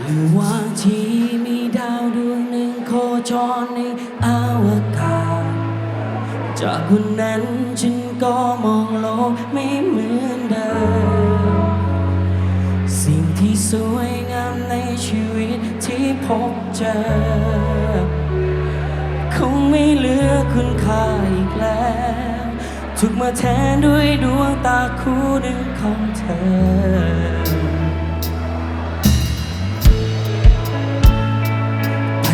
หรือว่าที่มีดาวดวงหนึ่งโคจรในอวกาศ จากวันนั้นฉันก็มองโลกไม่เหมือนเดิม สิ่งที่สวยงามในชีวิตที่พบเจอ คงไม่เหลือคุณค่าอีกแล้วถูกมาแทนด้วยดวงตาคู่หนึ่งของเธอ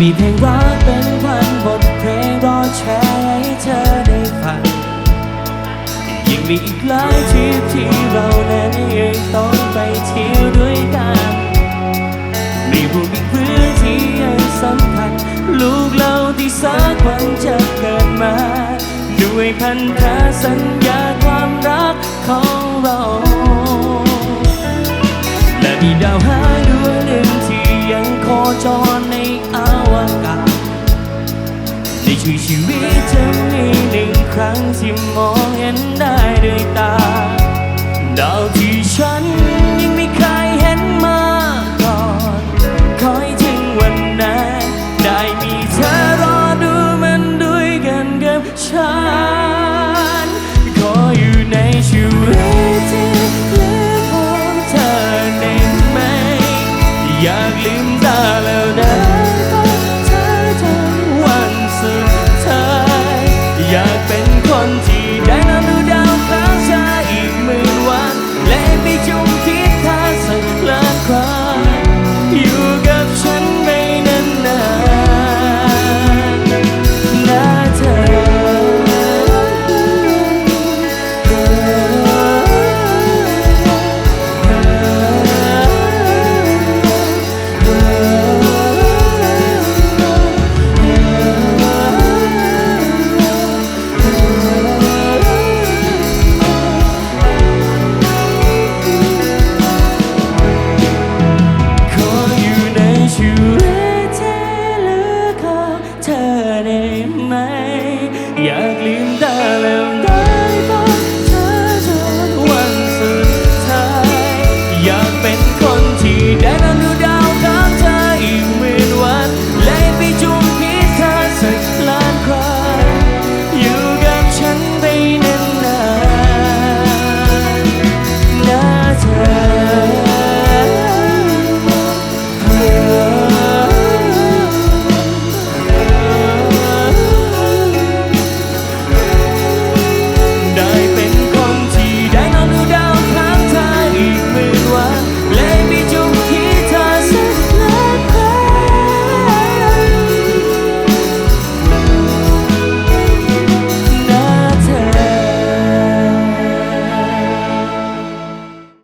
มีเพลงรักเป็นพันบทเพลงรอแชร์ให้เธอได้ฟังยิ่งมีอีกหลายทริปที่เรานั้นยังต้องไปเที่ยวด้วยกันมีบุญอีกเพื่อนที่ยังสำคัญลูกเราที่สักวันจะเกิดมาด้วยพันธสัญญาความรักของเรา และมีดาว ช่วยชีวิตจะมีหนึ่งครั้งที่มองเห็นได้ด้วยตาดาว